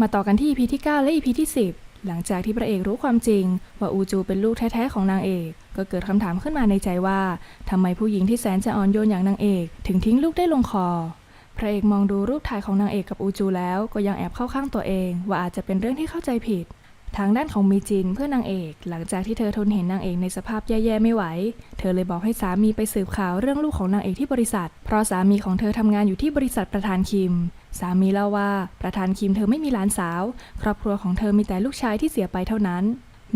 มาต่อกันที่ EP ที่ 9 และ EP ที่ 10 หลังจากที่พระเอกรู้ความจริง ว่าอูจูเป็นลูกแท้ๆของนางเอก ก็เกิดคำถามขึ้นมาในใจว่าทำไมผู้หญิงที่แสนจะอ่อนโยนอย่างนางเอก ถึงทิ้งลูกได้ลงคอ พระเอกมองดูรูปถ่ายของนางเอกกับอูจูแล้วก็ยังแอบเข้าข้างตัวเอง ว่าอาจจะเป็นเรื่องที่เข้าใจผิด ทางด้านของมีจินเพื่อนนางเอก หลังจากที่เธอทนเห็นนางเอกในสภาพแย่ๆไม่ไหว เธอเลยบอกให้สามีไปสืบข่าวเรื่องลูกของนางเอกที่บริษัท เพราะสามีของเธอทำงานอยู่ที่บริษัทประธานคิม สามีเล่าว่าประธานคิมเธอไม่มีหลานสาว ครอบครัวของเธอมีแต่ลูกชายที่เสียไปเท่านั้น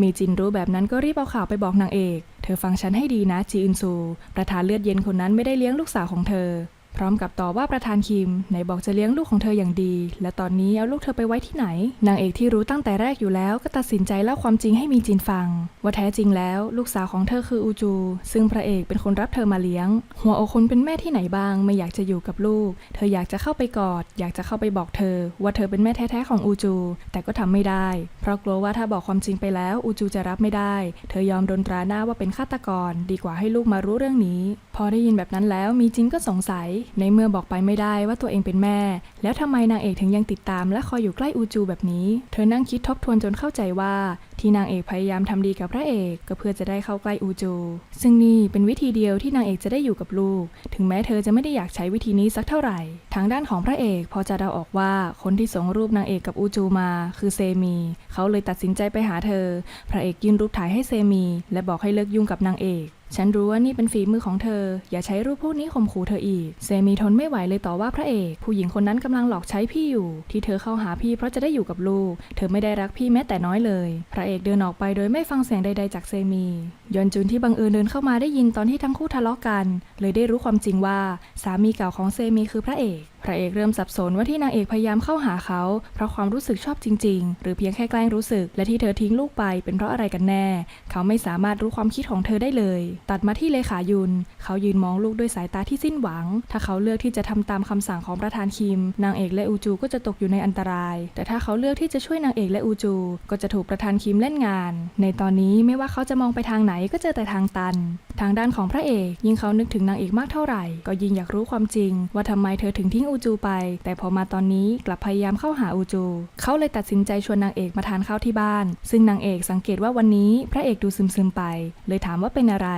มีจินรู้แบบนั้นก็รีบเอาข่าวไปบอกนางเอก เธอฟังฉันให้ดีนะจีอึนซู ประธานเลือดเย็นคนนั้นไม่ได้เลี้ยงลูกสาวของเธอ พร้อมกับต่อว่าประธานคิมไหนบอกจะเลี้ยงลูกของเธออย่างดี และตอนนี้เอาลูกเธอไปไว้ที่ไหน นางเอกที่รู้ตั้งแต่แรกอยู่แล้ว ก็ตัดสินใจเล่าความจริงให้มีจินฟัง ว่าแท้จริงแล้ว ลูกสาวของเธอคืออูจู ซึ่งพระเอกเป็นคนรับเธอมาเลี้ยง หัวอกคนเป็นแม่ที่ไหนบ้าง ไม่อยากจะอยู่กับลูก เธออยากจะเข้าไปกอด อยากจะเข้าไปบอกเธอ ว่าเธอเป็นแม่แท้ๆของอูจู แต่ก็ทำไม่ได้ เพราะกลัวว่าถ้าบอกความจริงไปแล้วอูจูจะรับไม่ได้ เธอยอมโดนตราหน้าว่าเป็นฆาตกร ดีกว่าให้ลูกมารู้เรื่องนี้ พอได้ยินแบบนั้นแล้วมีจินก็สงสัยในเมื่อบอกไปไม่ได้ว่าตัวเองเป็นแม่ แล้วทำไมนางเอกถึงยังติดตาม และคอยอยู่ใกล้อูจูแบบนี้ เธอนั่งคิดทบทวนจนเข้าใจว่า ที่นางเอกพยายามทำดีกับพระเอกก็เพื่อจะได้เข้าใกล้อูจู ซึ่งนี่เป็นวิธีเดียวที่นางเอกจะได้อยู่กับลูก ถึงแม้เธอจะไม่ได้อยากใช้วิธีนี้สักเท่าไหร่ ทางด้านของพระเอกพอจะเดาออกว่าคนที่ส่งรูปนางเอกกับอูจูมา คือเซมี เขาเลยตัดสินใจไปหาเธอ พระเอกยื่นรูปถ่ายให้เซมี และบอกให้เลิกยุ่งกับนางเอก ฉันรู้ว่านี่เป็นฝีมือของเธอ อย่าใช้รูปพวกนี้ข่มขู่เธออีก เซมีทนไม่ไหวเลยต่อว่าพระเอก ผู้หญิงคนนั้นกำลังหลอกใช้พี่อยู่ ที่เธอเข้าหาพี่เพราะจะได้อยู่กับลูก เธอไม่ได้รักพี่แม้แต่น้อยเลย พระเอกเดินออกไปโดยไม่ฟังเสียงใดๆจากเซมี ยอนจุนที่บังเอิญเดินเข้ามาได้ยินตอนที่ทั้งคู่ทะเลาะกัน เลยได้รู้ความจริงว่า สามีเก่าของเซมีคือพระเอก พระเอกเริ่มสับสนว่าที่นางเอกพยายามเข้าหาเขา เพราะความรู้สึกชอบจริง ๆ หรือเพียงแค่แกล้งรู้สึก และที่เธอทิ้งลูกไปเป็นเพราะอะไรกันแน่ เขาไม่สามารถรู้ความคิดของเธอได้เลย ตัดมาที่เลขายุน เขายืนมองลูกด้วยสายตาที่สิ้นหวัง ถ้าเขาเลือกที่จะทำตามคำสั่งของประธานคิม นางเอกและอูจูก็จะตกอยู่ในอันตราย แต่ถ้าเขาเลือกที่จะช่วยนางเอกและอูจู ก็จะถูกประธานคิมเล่นงาน ในตอนนี้ไม่ว่าเขาจะมองไปทางไหนก็เจอแต่ทางตัน ทางด้านของพระเอก ยิ่งเขานึกถึงนางเอกมากเท่าไหร่ ก็ยิ่งอยากรู้ความจริง ว่าทำไมเธอถึงทิ้งอูจูไป แต่พอมาตอนนี้กลับพยายามเข้าหาอูจู เขาเลยตัดสินใจชวนนางเอกมาทานข้าวที่บ้าน ซึ่งนางเอกสังเกตว่าวันนี้พระเอกดูซึมๆไป เลยถามว่าเป็นอะไร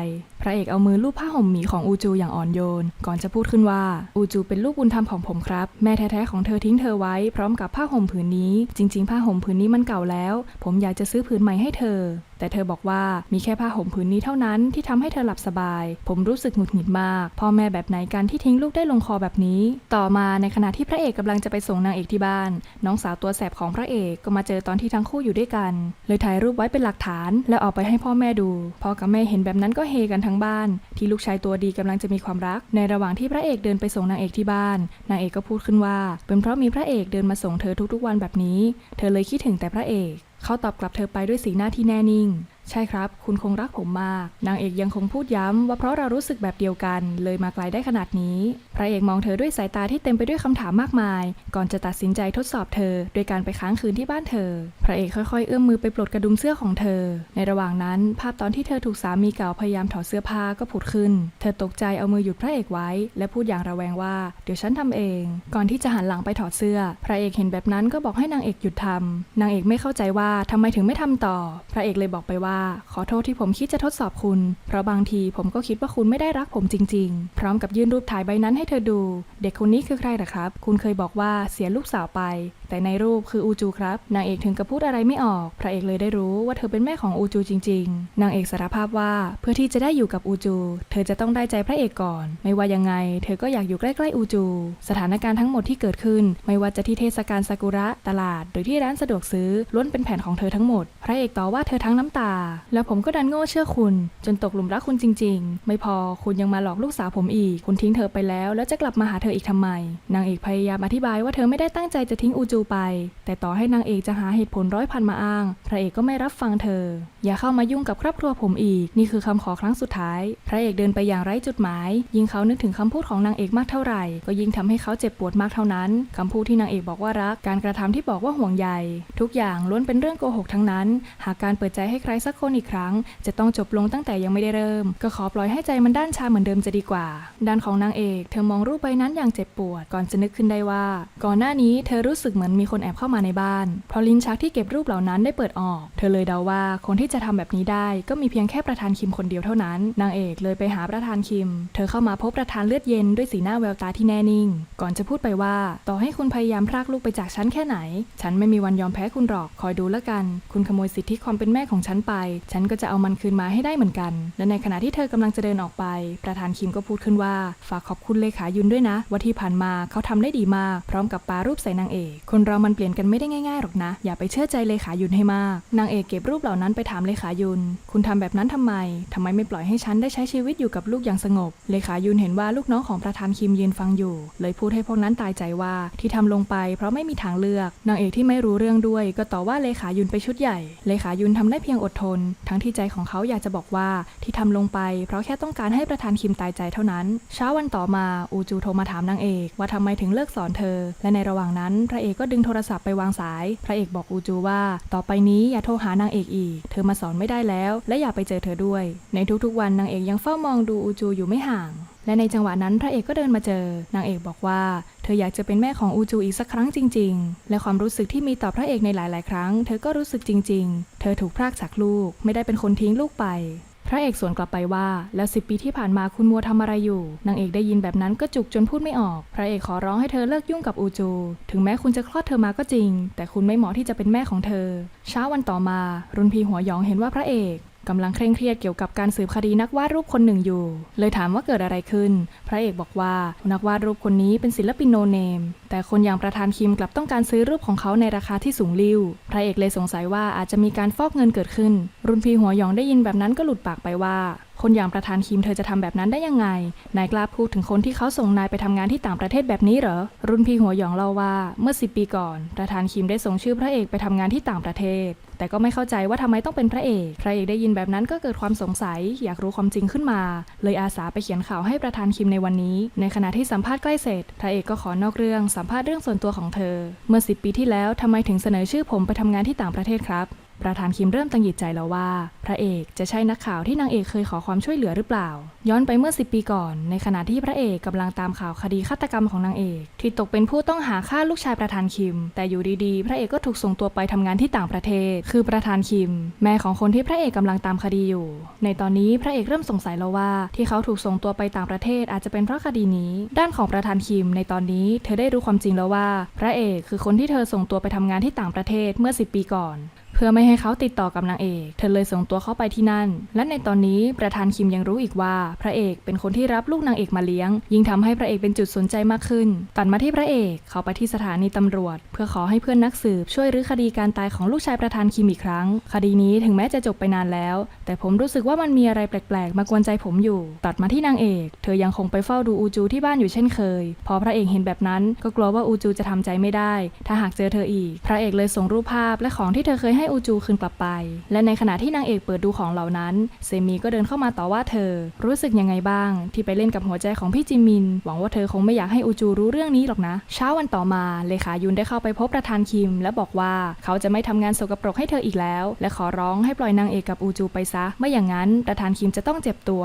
พระเอกเอามือลูบผ้าห่มหมีของอูจูอย่างอ่อนโยน ก่อนจะพูดขึ้นว่าอูจูเป็นลูกบุญธรรมของผมครับ แม่แท้ๆของเธอทิ้งเธอไว้พร้อมกับผ้าห่มผืนนี้ จริง ๆ ผ้าห่มผืนนี้มันเก่าแล้ว ผมอยากจะซื้อผืนใหม่ให้เธอ แต่เธอบอกว่ามีแค่ผ้าห่มผืนนี้เท่านั้นที่ทำให้เธอหลับสบาย ผมรู้สึกหงุดหงิดมาก พ่อแม่แบบไหนกันที่ทิ้งลูกได้ลงคอแบบนี้ ต่อมาในขณะที่พระเอกกำลังจะไปส่งนางเอกที่บ้าน น้องสาวตัวแสบของพระเอกก็มาเจอตอนที่ทั้งคู่อยู่ด้วยกัน เลยถ่ายรูปไว้เป็นหลักฐาน แล้วเอาไปให้พ่อแม่ดู พ่อกับแม่เห็นแบบนั้นก็เฮกันทั้งบ้าน ที่ลูกชายตัวดีกำลังจะมีความรัก ในระหว่างที่พระเอกเดินไปส่งนางเอกที่บ้าน นางเอกก็พูดขึ้นว่า เป็นเพราะมีพระเอกเดินมาส่งเธอทุกๆ วันแบบนี้ เธอเลยคิดถึงแต่พระเอก เขาตอบกลับเธอไปด้วยสีหน้าที่แน่นิ่ง ใช่ครับ คุณคงรักผมมาก นางเอกยังคงพูดย้ำว่าเพราะเรารู้สึกแบบเดียวกัน เลยมาไกลได้ขนาดนี้ พระเอกมองเธอด้วยสายตาที่เต็มไปด้วยคำถามมากมาย ก่อนจะตัดสินใจทดสอบเธอ โดยการไปค้างคืนที่บ้านเธอ พระเอกค่อยๆ เอื้อมมือไปปลดกระดุมเสื้อของเธอ ในระหว่างนั้น ภาพตอนที่เธอถูกสามีเก่าพยายามถอดเสื้อผ้าก็ผุดขึ้น เธอตกใจเอามือหยุดพระเอกไว้ และพูดอย่างระแวงว่าเดี๋ยวฉันทำเอง ก่อนที่จะหันหลังไปถอดเสื้อ พระเอกเห็นแบบนั้นก็บอกให้นางเอกหยุดทำนางเอกไม่เข้าใจว่าทำไมถึงไม่ทำต่อ พระเอกเลยบอกไปว่าขอโทษที่ผมคิดจะทดสอบคุณ เพราะบางทีผมก็คิดว่าคุณไม่ได้รักผมจริง ๆ พร้อมกับยื่นรูปถ่ายใบนั้นให้เธอดู เด็กคนนี้คือใครเหรอครับ คุณเคยบอกว่าเสียลูกสาวไป แต่ในรูปคืออูจูครับ นางเอกถึงกับพูดอะไรไม่ออก พระเอกเลยได้รู้ว่าเธอเป็นแม่ของอูจูจริง ๆ นางเอกสารภาพว่าเพื่อที่จะได้อยู่กับอูจู เธอจะต้องได้ใจพระเอกก่อน ไม่ว่ายังไง เธอก็อยากอยู่ใกล้ๆอูจู สถานการณ์ทั้งหมดที่เกิดขึ้น ไม่ว่าจะที่เทศกาลซากุระตลาด หรือที่ร้านสะดวกซื้อล้วนเป็นแผนของเธอทั้งหมด พระเอกต่อว่าเธอทั้งน้ำตา แล้วผมก็ดันโง่เชื่อคุณ จนตกหลุมรักคุณจริง ๆ ไม่พอคุณยังมาหลอกลูกสาวผมอีก คุณทิ้งเธอไปแล้ว แล้วจะกลับมาหาเธออีกทำไม นางเอกพยายามอธิบายว่าเธอไม่ได้ตั้งใจจะทิ้งอูจูไป แต่ต่อให้นางเอกจะหาเหตุผลร้อยพันมาอ้าง พระเอกก็ไม่รับฟังเธอ อย่าเข้ามายุ่งกับครอบครัวผมอีก นี่คือคำขอครั้งสุดท้าย พระเอกเดินไปอย่างไร้จุดหมาย ยิ่งเขานึกถึงคำพูดของนางเอกมากเท่าไหร่ ก็ยิ่งทำให้เขาเจ็บปวดมากเท่านั้นคำพูดที่นางเอกบอกว่ารัก การกระทำที่บอกว่าห่วงใย ทุกอย่างล้วนเป็นเรื่องโกหกทั้งนั้น หากการเปิดใจให้ใครสักคนอีกครั้ง จะต้องจบลงตั้งแต่ยังไม่ได้เริ่ม ก็ขอปล่อยให้ใจมันด้านชาเหมือนเดิมจะดีกว่า ด้านของนางเอก เธอมองรูปใบนั้นอย่างเจ็บปวด ก่อนจะนึกขึ้นได้ว่า ก่อนหน้านี้เธอรู้สึกเหมือนมีคนแอบเข้ามาในบ้าน เพราะลิ้นชักที่เก็บรูปเหล่านั้นได้เปิดออก เธอเลยเดาว่าคนที่จะทำแบบนี้ได้ก็มีเพียงแค่ประธานคิมคนเดียวเท่านั้น นางเอกเลยไปหาประธานคิม เธอเข้ามาพบประธานเลือดเย็นด้วยสีหน้าแววตาที่แน่นิ่ง ก่อนจะพูดไปว่า ต่อให้คุณพยายามพรากลูกไปจากฉันแค่ไหน ฉันไม่มีวันยอมแพ้คุณหรอก คอยดูแล้วกัน คุณขโมยสิทธิความเป็นแม่ของฉันไป ฉันก็จะเอามันคืนมาให้ได้เหมือนกัน และในขณะที่เธอกำลังจะเดินออกไป ประธานคิมก็พูดขึ้นว่า ฝากขอบคุณเลขายุนด้วยนะว่าที่ผ่านมาเขาทำได้ดีมาก พร้อมกับปารูปใส่นางเอก คนเรามันเปลี่ยนกันไม่ได้ง่ายๆหรอกนะ อย่าไปเชื่อใจเลขายุนให้มาก นางเอกเก็บรูปเหล่านั้นไปถามเลขายุน คุณทำแบบนั้นทำไมทำไมไม่ปล่อยให้ฉันได้ใช้ชีวิตอยู่กับลูกอย่างสงบ เลขายุนเห็นว่าลูกน้องของประธานคิมยืนฟังอยู่ เลยพูดให้พวกนั้นตายใจว่าที่ทำลงไป เพราะไม่มีทางเลือก นางเอกที่ไม่รู้เรื่องด้วย ก็ต่อว่าเลขายุนไปชุดใหญ่ เลขายุนทำได้เพียงอดทน ทั้งที่ใจของเขาอยากจะบอกว่าที่ทำลงไป เพราะแค่ต้องการให้ประธานคิมตายใจเท่านั้น เช้าวันต่อมาอูจูโทรมาถามนางเอก ว่าทำไมถึงเลิกสอนเธอ และในระหว่างนั้นพระเอกก็ดึงโทรศัพท์ไปวางสาย พระเอกบอกอูจูว่า ต่อไปนี้อย่าโทรหานางเอกอีก เธอมาสอนไม่ได้แล้ว และอย่าไปเจอเธอด้วย ในทุกๆวันนางเอกยังเฝ้ามองดูอูจูอยู่ไม่ห่างและในจังหวะนั้นพระเอกก็เดินมาเจอ นางเอกบอกว่า เธออยากจะเป็นแม่ของอูจูอีกสักครั้งจริง ๆ และความรู้สึกที่มีต่อพระเอกในหลาย ๆ ครั้ง เธอก็รู้สึกจริง ๆ เธอถูกพรากจากลูก ไม่ได้เป็นคนทิ้งลูกไป ระเอกสวนกลับไปว่า แล้วสิปีที่ผ่านมาคุณมัวทำอะไรอยู่ นางเอกได้ยินแบบนั้นก็จุกจนพูดไม่ออก พระเอกขอร้องให้เธอเลิกยุ่งกับอูจู ถึงแม้คุณจะคลอดเธอมาก็จริง แต่คุณไม่เหมาะที่จะเป็นแม่ของเธอ เช้าวันต่อมา รุนพีหัวยองเห็นว่าพระเอกกำลังเคร่งเครียดเกี่ยวกับการสืบคดีนักวาดรูปคนหนึ่งอยู่ เลยถามว่าเกิดอะไรขึ้น พระเอกบอกว่า นักวาดรูปคนนี้เป็นศิลปินโนเนม แต่คนอย่างประธานคิมกลับต้องการซื้อรูปของเขาในราคาที่สูงลิ่ว พระเอกเลยสงสัยว่าอาจจะมีการฟอกเงินเกิดขึ้น รุนพีหัวหยองได้ยินแบบนั้นก็หลุดปากไปว่า คนอย่างประธานคิมเธอจะทำแบบนั้นได้ยังไง นายกล้าพูดถึงคนที่เขาส่งนายไปทำงานที่ต่างประเทศแบบนี้เหรอ รุ่นพี่หัวหยองเล่าว่าเมื่อ 10 ปีก่อน ประธานคิมได้ส่งชื่อพระเอกไปทำงานที่ต่างประเทศ แต่ก็ไม่เข้าใจว่าทำไมต้องเป็นพระเอก พระเอกได้ยินแบบนั้นก็เกิดความสงสัย อยากรู้ความจริงขึ้นมา เลยอาสาไปเขียนข่าวให้ประธานคิมในวันนี้ ในขณะที่สัมภาษณ์ใกล้เสร็จ พระเอกก็ขอนอกเรื่องสมภาษณ์เรื่องส่วนตัวของเธอ เมื่อ 10 ปีที่แล้วทำไมถึงเสนอชื่อผมไปทำงานที่ต่างประเทศครับ ประธานคิมเริ่มตังหยิดใจแล้วว่า พระเอกจะใช่นักข่าวที่นางเอกเคยขอความช่วยเหลือหรือเปล่า ย้อนไปเมื่อ 10 ปีก่อน ในขณะที่พระเอกกำลังตามข่าวคดีฆาตกรรมของนางเอก ที่ตกเป็นผู้ต้องหาฆ่าลูกชายประธานคิม แต่อยู่ดีๆ พระเอกก็ถูกส่งตัวไปทำงานที่ต่างประเทศ คือประธานคิม แม่ของคนที่พระเอกกำลังตามคดีอยู่ ในตอนนี้พระเอกเริ่มสงสัยแล้วว่า ที่เขาถูกส่งตัวไปต่างประเทศอาจจะเป็นเพราะคดีนี้ ด้านของประธานคิม ในตอนนี้เธอได้รู้ความจริงแล้วว่า พระเอกคือคนที่เธอส่งตัวไปทำงานที่ต่างประเทศเมื่อ 10 ปีก่อน เพื่อไม่ให้เขาติดต่อกับนางเอก เธอเลยส่งตัวเข้าไปที่นั่น และในตอนนี้ประธานคิมยังรู้อีกว่า พระเอกเป็นคนที่รับลูกนางเอกมาเลี้ยง ยิ่งทำให้พระเอกเป็นจุดสนใจมากขึ้น ตัดมาที่พระเอกเขาไปที่สถานีตำรวจ เพื่อขอให้เพื่อนนักสืบช่วยรื้อคดีการตายของลูกชายประธานคิมอีกครั้ง คดีนี้ถึงแม้จะจบไปนานแล้ว แต่ผมรู้สึกว่ามันมีอะไรแปลกๆ มากวนใจผมอยู่ ตัดมาที่นางเอก เธอยังคงไปเฝ้าดูอูจูที่บ้านอยู่เช่นเคย พอพระเอกเห็นแบบนั้น ก็กลัวว่าอูจูจะทำใจไม่ได้ ถ้าหากเจอเธออีก พระเอกเลยส่งรูปภาพและของที่เธอเคยให้ให้อูจูคืนกลับไป และในขณะที่นางเอกเปิดดูของเหล่านั้น เซมีก็เดินเข้ามาต่อว่าเธอ รู้สึกยังไงบ้าง ที่ไปเล่นกับหัวใจของพี่จิมิน หวังว่าเธอคงไม่อยากให้อูจูรู้เรื่องนี้หรอกนะ เช้าวันต่อมาเลขายุนได้เข้าไปพบประธานคิม และบอกว่าเขาจะไม่ทำงานสกปรกให้เธออีกแล้ว และขอร้องให้ปล่อยนางเอกกับอูจูไปซะไม่อย่างนั้นประธานคิมจะต้องเจ็บตัว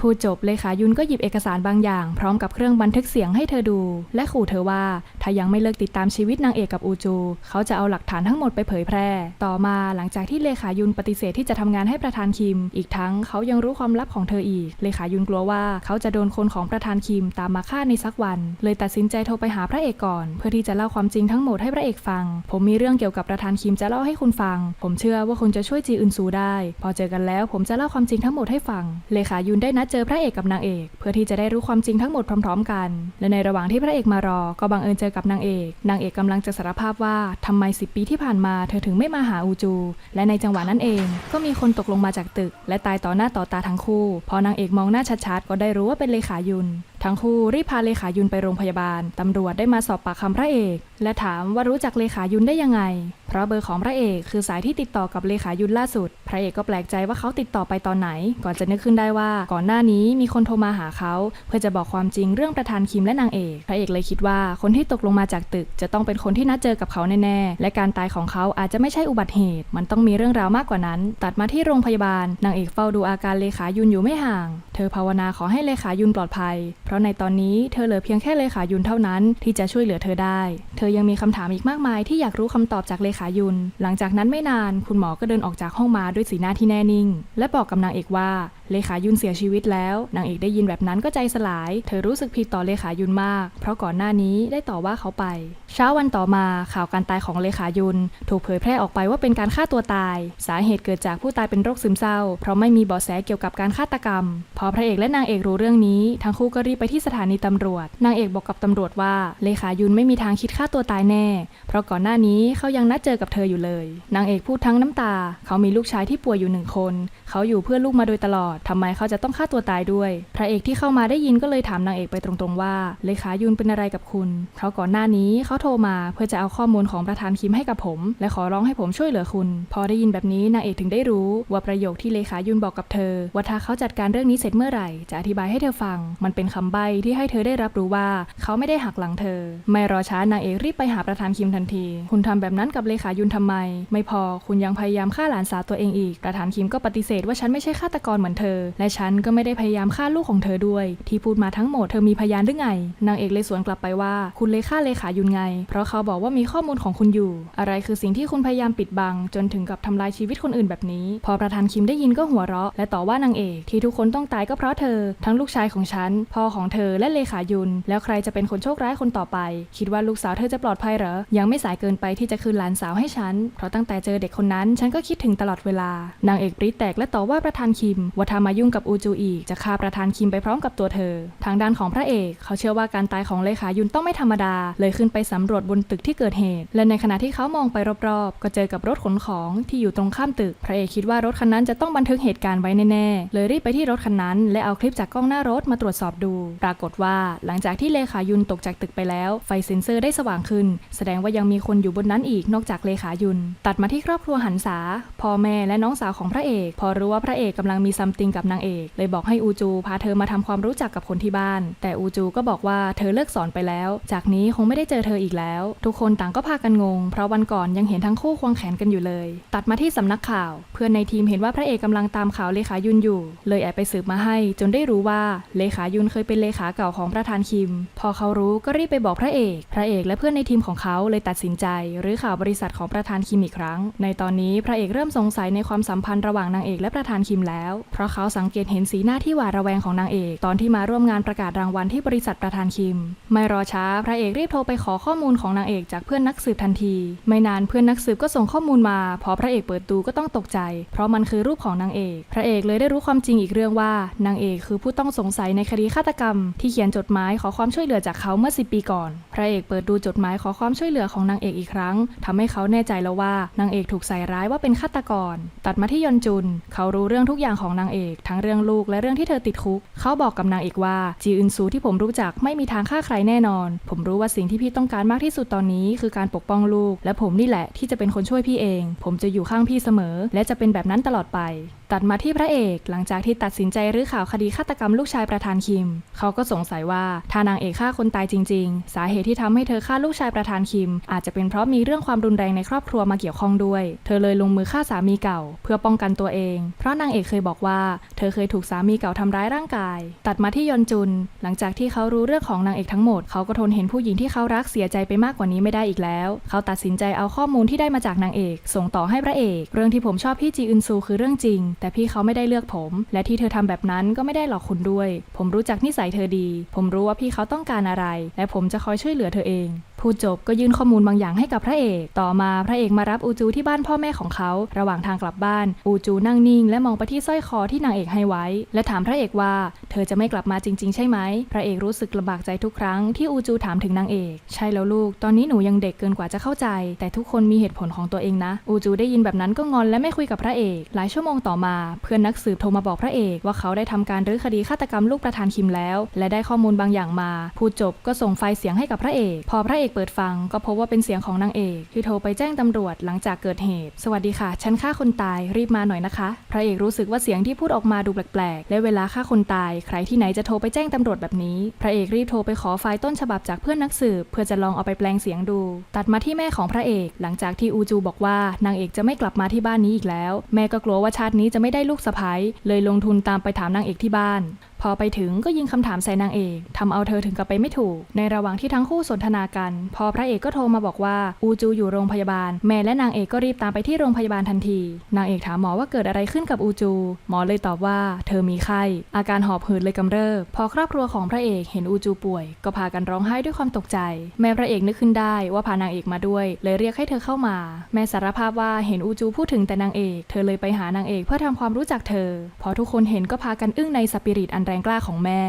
พูดจบเลขายุนก็หยิบเอกสารบางอย่าง พร้อมกับเครื่องบันทึกเสียงให้เธอดู และขู่เธอว่า ถ้ายังไม่เลิกติดตามชีวิตนางเอกกับอูจู เขาจะเอาหลักฐานทั้งหมดไปเผยแพร่ ต่อมาหลังจากที่เลขายุนปฏิเสธที่จะทำงานให้ประธานคิม อีกทั้งเขายังรู้ความลับของเธออีก เลขายุนกลัวว่าเขาจะโดนคนของประธานคิมตามมาฆ่าในสักวัน เลยตัดสินใจโทรไปหาพระเอกก่อน เพื่อที่จะเล่าความจริงทั้งหมดให้พระเอกฟัง ผมมีเรื่องเกี่ยวกับประธานคิมจะเล่าให้คุณฟัง ผมเชื่อว่าคุณจะช่วยจีอึนซูได้ พอเจอกันแล้ว ผมจะเล่าความจริงทั้งหมดให้ฟัง เลขายุนได้นัดเจอพระเอกกับนางเอก เพื่อที่จะได้รู้ความจริงทั้งหมดพร้อม ๆ กัน และในระหว่างที่พระเอกมารอ ก็บังเอิญเจอกับนางเอก นางเอกกำลังจะสารภาพว่าทำไมสิปีที่ผ่านมาเธอถึงไม่มาหาอูจู และในจังหวะนั้นเอง ก็มีคนตกลงมาจากตึก และตายต่อหน้าต่อตาทั้งคู่ พอนางเอกมองหน้าชัดๆ ก็ได้รู้ว่าเป็นเลขายุน ทั้งคู่รีบพาเลขายุนไปโรงพยาบาลตำรวจได้มาสอบปากคำพระเอก และถามว่ารู้จักเลขายุนได้ยังไง ราะเบอร์ของพระเอกคือสายที่ติดต่อกับเลขายุนล่าสุด พระเอกก็แปลกใจว่าเขาติดต่อไปตอนไหน ก่อนจะนึกขึ้นได้ว่า ก่อนหน้านี้มีคนโทรมาหาเขา เพื่อจะบอกความจริงเรื่องประธานคิมและนางเอก พระเอกเลยคิดว่าคนที่ตกลงมาจากตึก จะต้องเป็นคนที่นัดเจอกับเขาแน่ๆ และการตายของเขาอาจจะไม่ใช่อุบัติเหตุ มันต้องมีเรื่องราวมากกว่านั้น ตัดมาที่โรงพยาบาล นางเอกเฝ้าดูอาการเลขายุนอยู่ไม่ห่าง เธอภาวนาขอให้เลขายุนปลอดภัย เพราะในตอนนี้เธอเหลือเพียงแค่เลขายุนเท่านั้น ที่จะช่วยเหลือเธอได้ เธอยังมีคำถามอีกมากมายที่อยากรู้คำตอบจากเลขาขายุน หลังจากนั้นไม่นานคุณหมอก็เดินออกจากห้องมาด้วยสีหน้าที่แน่นิ่ง และบอกกับนางเอกว่าเลขายุนเสียชีวิตแล้วนางเอกได้ยินแบบนั้นก็ใจสลาย เธอรู้สึกผิดต่อเลขายุนมาก เพราะก่อนหน้านี้ได้ต่อว่าเขาไป เช้าวันต่อมาข่าวการตายของเลขายุน ถูกเผยแพร่ออกไปว่าเป็นการฆ่าตัวตาย สาเหตุเกิดจากผู้ตายเป็นโรคซึมเศร้า เพราะไม่มีเบาะแสเกี่ยวกับการฆาตกรรม พอพระเอกและนางเอกรู้เรื่องนี้ ทั้งคู่ก็รีบไปที่สถานีตำรวจ นางเอกบอกกับตำรวจว่าเลขายุนไม่มีทางคิดฆ่าตัวตายแน่ เพราะก่อนหน้านี้เขายังนัดเจอกับเธออยู่เลย นางเอกพูดทั้งน้ำตา เขามีลูกชายที่ป่วยอยู่หนึ่งคนเขาอยู่เพื่อลูกมาโดยตลอดทำไมเขาจะต้องฆ่าตัวตายด้วย พระเอกที่เข้ามาได้ยินก็เลยถามนางเอกไปตรงๆว่า เลขายุนเป็นอะไรกับคุณ เพราะก่อนหน้านี้เขาโทรมาเพื่อจะเอาข้อมูลของประธานคิมให้กับผม และขอร้องให้ผมช่วยเหลือคุณ พอได้ยินแบบนี้นางเอกถึงได้รู้ว่าประโยคที่เลขายุนบอกกับเธอ ว่าถ้าเขาจัดการเรื่องนี้เสร็จเมื่อไหร่ จะอธิบายให้เธอฟัง มันเป็นคำใบ้ที่ให้เธอได้รับรู้ว่า เขาไม่ได้หักหลังเธอ ไม่รอช้านางเอกรีบไปหาประธานคิมทันที คุณทำแบบนั้นกับเลขายุนทำไม ไม่พอคุณยังพยายามฆ่าหลานสาวตัวเองอีก ประธานคิมก็ปฏิเสธว่าฉันไม่ใช่ฆาตกรเหมือนเธอ และฉันก็ไม่ได้พยายามฆ่าลูกของเธอด้วย ที่พูดมาทั้งหมดเธอมีพยานหรือไง นางเอกเลยสวนกลับไปว่า คุณเลยฆ่าเลขายุนไง เพราะเขาบอกว่ามีข้อมูลของคุณอยู่ อะไรคือสิ่งที่คุณพยายามปิดบัง จนถึงกับทำลายชีวิตคนอื่นแบบนี้ พอประธานคิมได้ยินก็หัวเราะ และต่อว่านางเอกที่ทุกคนต้องตายก็เพราะเธอ ทั้งลูกชายของฉันพ่อของเธอและเลขายุน แล้วใครจะเป็นคนโชคร้ายคนต่อไป คิดว่าลูกสาวเธอจะปลอดภัยเหรอยังไม่สายเกินไปที่จะคืนหลานสาวให้ฉันเพราะตั้งแต่เจอเด็กคนนั้นฉันก็คิดถึงตลอดเวลานางเอกปรีแตกและต่อว่าประธานคิมว่าถ้ามายุ่งกับอูจูอีกจะฆ่าประธานคิมไปพร้อมกับตัวเธอ ทางด้านของพระเอก เขาเชื่อว่าการตายของเลขายุนต้องไม่ธรรมดา เลยขึ้นไปสำรวจบนตึกที่เกิดเหตุ และในขณะที่เขามองไปรอบๆ ก็เจอกับรถขนของที่อยู่ตรงข้ามตึก พระเอกคิดว่ารถคันนั้นจะต้องบันทึกเหตุการณ์ไว้แน่ๆ เลยรีบไปที่รถคันนั้น และเอาคลิปจากกล้องหน้ารถมาตรวจสอบดู ปรากฏว่าหลังจากที่เลขายุนตกจากตึกไปแล้ว ไฟเซ็นเซอร์ได้สว่างขึ้น แสดงว่ายังมีคนอยู่บนนั้นอีกนอกจากเลขายุน ตัดมาที่ครอบครัวหันษาพ่อแม่และน้องสาวของพระเอกพอรู้ว่าพระเอกกำลังมีซัมติงกับนางเอก เลยบอกให้อูจูพาเธอมาทำความรู้จักกับคนที่บ้าน แต่อูจูก็บอกว่าเธอเลิกสอนไปแล้ว จากนี้คงไม่ได้เจอเธออีกแล้ว ทุกคนต่างก็พากันงง เพราะวันก่อนยังเห็นทั้งคู่ควงแขนกันอยู่เลย ตัดมาที่สำนักข่าว เพื่อนในทีมเห็นว่าพระเอกกำลังตามข่าวเลขายุนอยู่ เลยแอบไปสืบมาให้ จนได้รู้ว่าเลขายุนเคยเป็นเลขาเก่าของประธานคิม พอเขารู้ก็รีบไปบอกพระเอก พระเอกและเพื่อนในทีมของเขาเลยตัดสินใจหรือข่าวบริษัทของประธานคิมอีกครั้ง ในตอนนี้พระเอกเริ่มสงสัยในความสัมพันธ์ระหว่างนางเอกและประธานคิมแล้ว เพราะเขาสังเกตเห็นสีหน้าที่หวาดระแวงของนางเอกตอนที่มาร่วมงานประกาศรางวัลที่บริษัทประธานคิม ไม่รอช้าพระเอกรีบโทรไปขอข้อมูลของนางเอกจากเพื่อนนักสืบทันที ไม่นานเพื่อนนักสืบก็ส่งข้อมูลมา พอพระเอกเปิดดูก็ต้องตกใจ เพราะมันคือรูปของนางเอก พระเอกเลยได้รู้ความจริงอีกเรื่องว่านางเอกคือผู้ต้องสงสัยในคดีฆาตกรรม ที่เขียนจดหมายขอความช่วยเหลือจากเขาเมื่อ10ปีก่อน พระเอกเปิดดูจดหมายขอความช่วยเหลือของนางเอกอีกครั้งทำให้เขาแน่ใจแล้วว่านางเอกถูกใส่ร้ายว่าเป็นฆาตกร ตัดมาที่ยอนจุนเขารู้เรื่องทุกอย่างของนางเอก ทั้งเรื่องลูกและเรื่องที่เธอติดคุก เขาบอกกับนางเอกว่าจีอึนซูที่ผมรู้จักไม่มีทางฆ่าใครแน่นอน ผมรู้ว่าสิ่งที่พี่ต้องการมากที่สุดตอนนี้คือการปกป้องลูก และผมนี่แหละที่จะเป็นคนช่วยพี่เอง ผมจะอยู่ข้างพี่เสมอ และจะเป็นแบบนั้นตลอดไป ตัดมาที่พระเอก หลังจากที่ตัดสินใจรื้อข่าวคดีฆาตกรรมลูกชายประธานคิม เขาก็สงสัยว่าถ้านางเอกฆ่าคนตายจริง ๆ สาเหตุที่ทำให้เธอฆ่าลูกชายประธานคิม อาจจะเป็นเพราะมีเรื่องความรุนแรงในครอบครัวมาเกี่ยวข้องด้วย เธอเลยลงมือฆ่าสามีเก่า เพื่อป้องกันตัวเอง เพราะนางเอกเคยบอกว่า เธอเคยถูกสามีเก่าทำร้ายร่างกาย ตัดมาที่ยอนจุน หลังจากที่เขารู้เรื่องของนางเอกทั้งหมด เขาก็ทนเห็นผู้หญิงที่เขารักเสียใจไปมากกว่านี้ไม่ได้อีกแล้ว เขาตัดสินใจเอาข้อมูลที่ได้มาจากนางเอก ส่งต่อให้พระเอก เรื่องที่ผมชอบพี่จีอึนซูคือเรื่องจริงแต่พี่เขาไม่ได้เลือกผม และที่เธอทำแบบนั้นก็ไม่ได้หลอกคุณด้วย ผมรู้จักนิสัยเธอดี ผมรู้ว่าพี่เขาต้องการอะไร และผมจะคอยช่วยเหลือเธอเอง พูดจบก็ยื่นข้อมูลบางอย่างให้กับพระเอก ต่อมาพระเอกมารับอูจูที่บ้านพ่อแม่ของเขา ระหว่างทางกลับบ้าน อูจูนั่งนิ่ง และมองไปที่สร้อยคอที่นางเอกให้ไว้ และถามพระเอกว่า เธอจะไม่กลับมาจริง ๆ ใช่ไหม พระเอกรู้สึกลำบากใจทุกครั้งที่อูจูถามถึงนางเอก ใช่แล้วลูก ตอนนี้หนูยังเด็กเกินกว่าจะเข้าใจ แต่ทุกคนมีเหตุผลของตัวเองนะ อูจูได้ยินแบบนั้นก็งอนและไม่คุยกับพระเอก หลายชั่วโมงต่อมา เพื่อนนักสืบโทรมาบอกพระเอกว่าเขาได้ทำการรื้อคดีฆาตกรรมลูกประธานคิมแล้ว และได้ข้อมูลบางอย่างมา พูดจบก็ส่งไฟล์เสียงให้กับพระเอก พอพระเอกเปิดฟังก็พบว่าเป็นเสียงของนางเอกที่โทรไปแจ้งตำรวจหลังจากเกิดเหตุ สวัสดีค่ะ ฉันฆ่าคนตายรีบมาหน่อยนะคะ พระเอกรู้สึกว่าเสียงที่พูดออกมาดูแปลกๆ และเวลาฆ่าคนตาย ใครที่ไหนจะโทรไปแจ้งตำรวจแบบนี้ พระเอกรีบโทรไปขอไฟล์ต้นฉบับจากเพื่อนนักสืบเพื่อจะลองเอาไปแปลงเสียงดู ตัดมาที่แม่ของพระเอก หลังจากที่อูจูบอกว่านางเอกจะไม่กลับมาที่บ้านนี้อีกแล้ว แม่ก็กลัวว่าชาตินี้จะไม่ได้ลูกสะใภ้เลยลงทุนตามไปถามนางเอกที่บ้าน พอไปถึงก็ยิงคำถามใส่นางเอกทำเอาเธอถึงกับไปไม่ถูก ในระหว่างที่ทั้งคู่สนทนากัน พอพระเอกก็โทรมาบอกว่าอูจูอยู่โรงพยาบาล แม่และนางเอกก็รีบตามไปที่โรงพยาบาลทันที นางเอกถามหมอว่าเกิดอะไรขึ้นกับอูจู หมอเลยตอบว่า เธอมีไข้ อาการหอบหืดเลยกำเริบ พอครอบครัวของพระเอกเห็นอูจูป่วย ก็พากันร้องไห้ด้วยความตกใจ แม่พระเอกนึกขึ้นได้ว่าพานางเอกมาด้วย เลยเรียกให้เธอเข้ามา แม่สารภาพว่าเห็นอูจูพูดถึงแต่นางเอก เธอเลยไปหานางเอกเพื่อทำความรู้จักเธอ พอทุกคนเห็นก็พากันอึ้งในสปิริตอันแรรงกล้าของแม่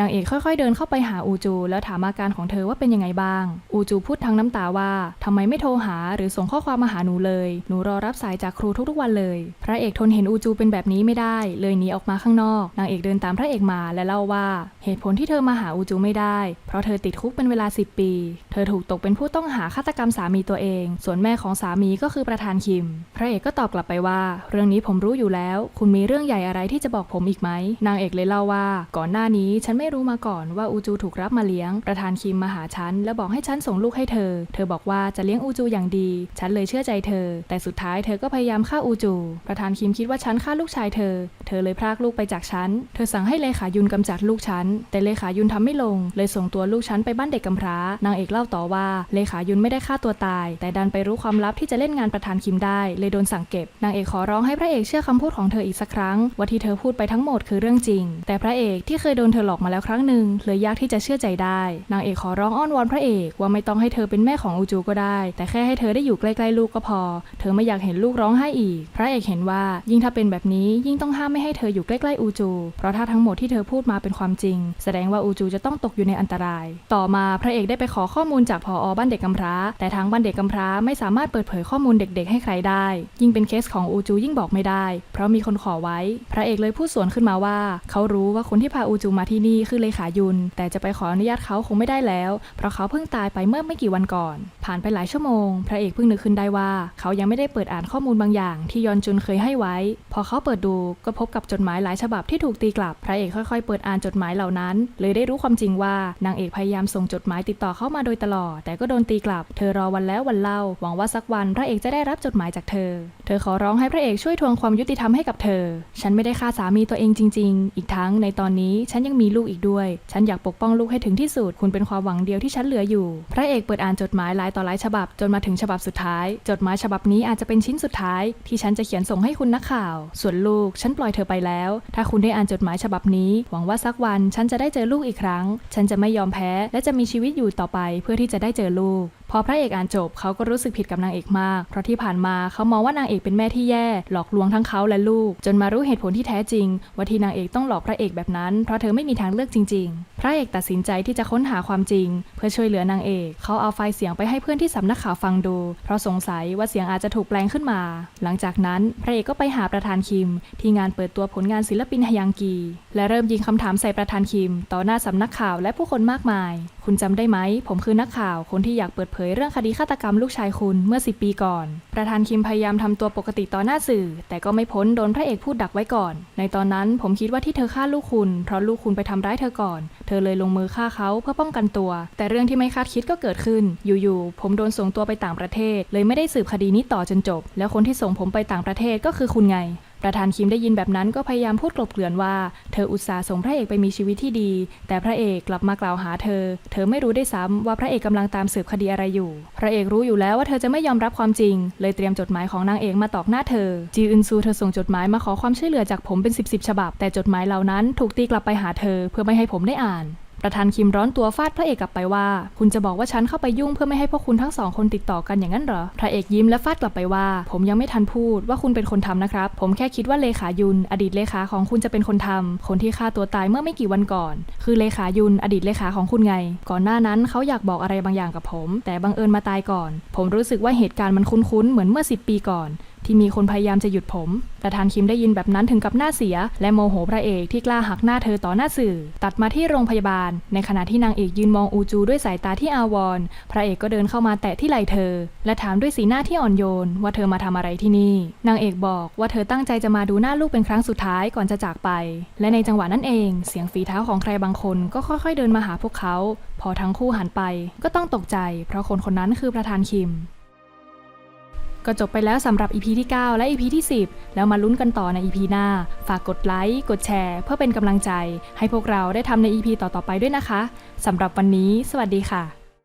นางเอกค่อยๆเดินเข้าไปหาอูจู แล้วถามอาการของเธอว่าเป็นยังไงบ้าง อูจูพูดทั้งน้ำตาว่าทำไมไม่โทรหาหรือส่งข้อความมาหาหนูเลย หนูรอรับสายจากครูทุกๆวันเลย พระเอกทนเห็นอูจูเป็นแบบนี้ไม่ได้ เลยหนีออกมาข้างนอก นางเอกเดินตามพระเอกมาและเล่าว่า เหตุผลที่เธอมาหาอูจูไม่ได้ เพราะเธอติดคุกเป็นเวลา 10 ปี เธอถูกตกเป็นผู้ต้องหาฆาตกรรมสามีตัวเอง ส่วนแม่ของสามีก็คือประธานคิม พระเอกก็ตอบกลับไปว่า เรื่องนี้ผมรู้อยู่แล้ว คุณมีเรื่องใหญ่อะไรที่จะบอกผมอีกไหมนางเอกเลยเล่าว่า ก่อนหน้านี้ฉันไม่รู้มาก่อนว่าอูจูถูกรับมาเลี้ยง ประธานคิมมาหาฉัน และบอกให้ฉันส่งลูกให้เธอ เธอบอกว่าจะเลี้ยงอูจูอย่างดี ฉันเลยเชื่อใจเธอ แต่สุดท้ายเธอก็พยายามฆ่าอูจู ประธานคิมคิดว่าฉันฆ่าลูกชายเธอ เธอเลยพรากลูกไปจากฉัน เธอสั่งให้เลขายุนกำจัดลูกฉัน แต่เลขายุนทำไม่ลง เลยส่งตัวลูกฉันไปบ้านเด็กกำพร้า นางเอกเล่าต่อว่าเลขายุนไม่ได้ฆ่าตัวตาย แต่ดันไปรู้ความลับที่จะเล่นงานประธานคิมได้ เลยโดนสั่งเก็บ นางเอกขอร้องให้พระเอกเชื่อคำพูดของเธออีกสักครั้งว่าที่เธอพูดไปทั้งหมดคือเรื่องจริง แต่พระเอกที่เคยโดนเธอหลอกมาแล้วครั้งหนึ่งเลยยากที่จะเชื่อใจได้ นางเอกขอร้องอ้อนวอนพระเอกว่าไม่ต้องให้เธอเป็นแม่ของอูจูก็ได้ แต่แค่ให้เธอได้อยู่ใกล้ๆลูกก็พอ เธอไม่อยากเห็นลูกร้องไห้อีก พระเอกเห็นว่ายิ่งถ้าเป็นแบบนี้ยิ่งต้องห้ามไม่ให้เธออยู่ใกล้ๆอูจู เพราะถ้าทั้งหมดที่เธอพูดมาเป็นความจริง แสดงว่าอูจูจะต้องตกอยู่ในอันตราย ต่อมาพระเอกได้ไปขอข้อมูลจากพออบ้านเด็กกำพร้า แต่ทางบ้านเด็กกำพร้าไม่สามารถเปิดเผยข้อมูลเด็ก ๆ ให้ใครได้ ยิ่งเป็นเคสของอูจูยิ่งบอกไม่ได้ เพราะมีคนขอไว้ พระเอกเลยพูดสวนขึ้นมาว่า เขารู้ว่าคนที่พาอูจูมาที่นี่คือเลขายุน แต่จะไปขออนุญาตเขาคงไม่ได้แล้ว เพราะเขาเพิ่งตายไปเมื่อไม่กี่วันก่อน ผ่านไปหลายชั่วโมง พระเอกเพิ่งนึกขึ้นได้ว่า เขายังไม่ได้เปิดอ่านข้อมูลบางอย่าง ที่ยอนจุนเคยให้ไว้ พอเขาเปิดดูก็พบกับจดหมายหลายฉบับที่ถูกตีกลับ พระเอกค่อยๆ เปิดอ่านจดหมายเหล่านั้น เลยได้รู้ความจริงว่านางเอกพยายามส่งจดหมายติดต่อเข้ามาโดยตลอด แต่ก็โดนตีกลับ เธอรอวันแล้ววันเล่า หวังว่าสักวันพระเอกจะได้รับจดหมายจากเธอ เธอขอร้องให้พระเอกช่วยทวงความยุติธรรมให้กับเธอ ฉันไม่ได้ฆ่าสามีตัวเองจริง ๆ อีกทั้งในตอนนี้ฉันยังมีลูกอีกด้วย ฉันอยากปกป้องลูกให้ถึงที่สุด คุณเป็นความหวังเดียวที่ฉันเหลืออยู่ พระเอกเปิดอ่านจดหมายหลายต่อหลายฉบับ จนมาถึงฉบับสุดท้าย จดหมายฉบับนี้อาจจะเป็นชิ้นสุดท้าย ที่ฉันจะเขียนส่งให้คุณนักข่าว ส่วนลูก ฉันปล่อยเธอไปแล้ว ถ้าคุณได้อ่านจดหมายฉบับนี้ หวังว่าสักวันฉันจะได้เจอลูกอีกครั้ง ฉันจะไม่ยอมแพ้ และจะมีชีวิตอยู่ต่อไป เพื่อที่จะได้เจอลูก พอพระเอกอ่านจบเขาก็รู้สึกผิดกับนางเอกมาก เพราะที่ผ่านมาเขามองว่านางเอกเป็นแม่ที่แย่ หลอกลวงทั้งเขาและลูก จนมารู้เหตุผลที่แท้จริง ว่าที่นางเอกต้องหลอกพระเอกแบบนั้นเพราะเธอไม่มีทางเลือกจริง ๆ พระเอกตัดสินใจที่จะค้นหาความจริง เพื่อช่วยเหลือนางเอกเขาเอาไฟล์เสียงไปให้เพื่อนที่สำนักข่าวฟังดู เพราะสงสัยว่าเสียงอาจจะถูกแปลงขึ้นมา หลังจากนั้นพระเอกก็ไปหาประธานคิม ที่งานเปิดตัวผลงานศิลปินฮยังกี และเริ่มยิงคำถามใส่ประธานคิม ต่อหน้าสำนักข่าวและผู้คนมากมาย คุณจำได้ไหม ผมคือนักข่าวคนที่อยากเปิดเผยเรื่องคดีฆาตกรรมลูกชายคุณเมื่อ 10 ปีก่อน ประธานคิมพยายามทำตัวปกติต่อหน้าสื่อ แต่ก็ไม่พ้นโดนพระเอกพูดดักไว้ก่อน ในตอนนั้นผมคิดว่าที่เธอฆ่าลูกคุณ เพราะลูกคุณไปทำร้ายเธอก่อน เธอเลยลงมือฆ่าเขาเพื่อป้องกันตัว แต่เรื่องที่ไม่คาดคิดก็เกิดขึ้น อยู่ๆ ผมโดนส่งตัวไปต่างประเทศ เลยไม่ได้สืบคดีนี้ต่อจนจบ แล้วคนที่ส่งผมไปต่างประเทศก็คือคุณไง ประธานคิมได้ยินแบบนั้นก็พยายามพูดกลบเกลื่อนว่า เธออุตส่าห์ส่งพระเอกไปมีชีวิตที่ดี แต่พระเอกกลับมากล่าวหาเธอ เธอไม่รู้ได้ซ้ำว่าพระเอกกำลังตามสืบคดีอะไรอยู่ พระเอกรู้อยู่แล้วว่าเธอจะไม่ยอมรับความจริง เลยเตรียมจดหมายของนางเอกมาตอกหน้าเธอ จีอึนซูเธอส่งจดหมายมาขอความช่วยเหลือจากผมเป็นสิบสฉบับ แต่จดหมายเหล่านั้นถูกตีกลับไปหาเธอ เพื่อไม่ให้ผมได้อ่าน ประธานคิมร้อนตัวฟาดพระเอกกลับไปว่า คุณจะบอกว่าฉันเข้าไปยุ่งเพื่อไม่ให้พวกคุณทั้งสองคนติดต่อกันอย่างนั้นเหรอ พระเอกยิ้มและฟาดกลับไปว่า ผมยังไม่ทันพูดว่าคุณเป็นคนทำนะครับ ผมแค่คิดว่าเลขายุน อดีตเลขาของคุณจะเป็นคนทำคนที่ฆ่าตัวตายเมื่อไม่กี่วันก่อน คือเลขายุน อดีตเลขาของคุณไง ก่อนหน้านั้นเขาอยากบอกอะไรบางอย่างกับผม แต่บังเอิญมาตายก่อน ผมรู้สึกว่าเหตุการณ์มันคุ้นๆเหมือนเมื่อ 10 ปีก่อน ที่มีคนพยายามจะหยุดผม ประธานคิมได้ยินแบบนั้นถึงกับหน้าเสีย และโมโหพระเอกที่กล้าหักหน้าเธอต่อหน้าสื่อ ตัดมาที่โรงพยาบาล ในขณะที่นางเอกยืนมองอูจูด้วยสายตาที่อาวรณ์พระเอกก็เดินเข้ามาแตะที่ไหล่เธอ และถามด้วยสีหน้าที่อ่อนโยน ว่าเธอมาทำอะไรที่นี่ นางเอกบอกว่าเธอตั้งใจจะมาดูหน้าลูกเป็นครั้งสุดท้ายก่อนจะจากไป และในจังหวะนั้นเอง เสียงฝีเท้าของใครบางคนก็ค่อยๆ เดินมาหาพวกเขา พอทั้งคู่หันไป ก็ต้องตกใจ เพราะคนคนนั้นคือประธานคิม ก็จบไปแล้วสำหรับ EP ที่ 9 และ EP ที่ 10 แล้วมาลุ้นกันต่อใน EP หน้า ฝากกดไลค์ กดแชร์ เพื่อเป็นกำลังใจ ให้พวกเราได้ทำใน EP ต่อๆไปด้วยนะคะสำหรับวันนี้ สวัสดีค่ะ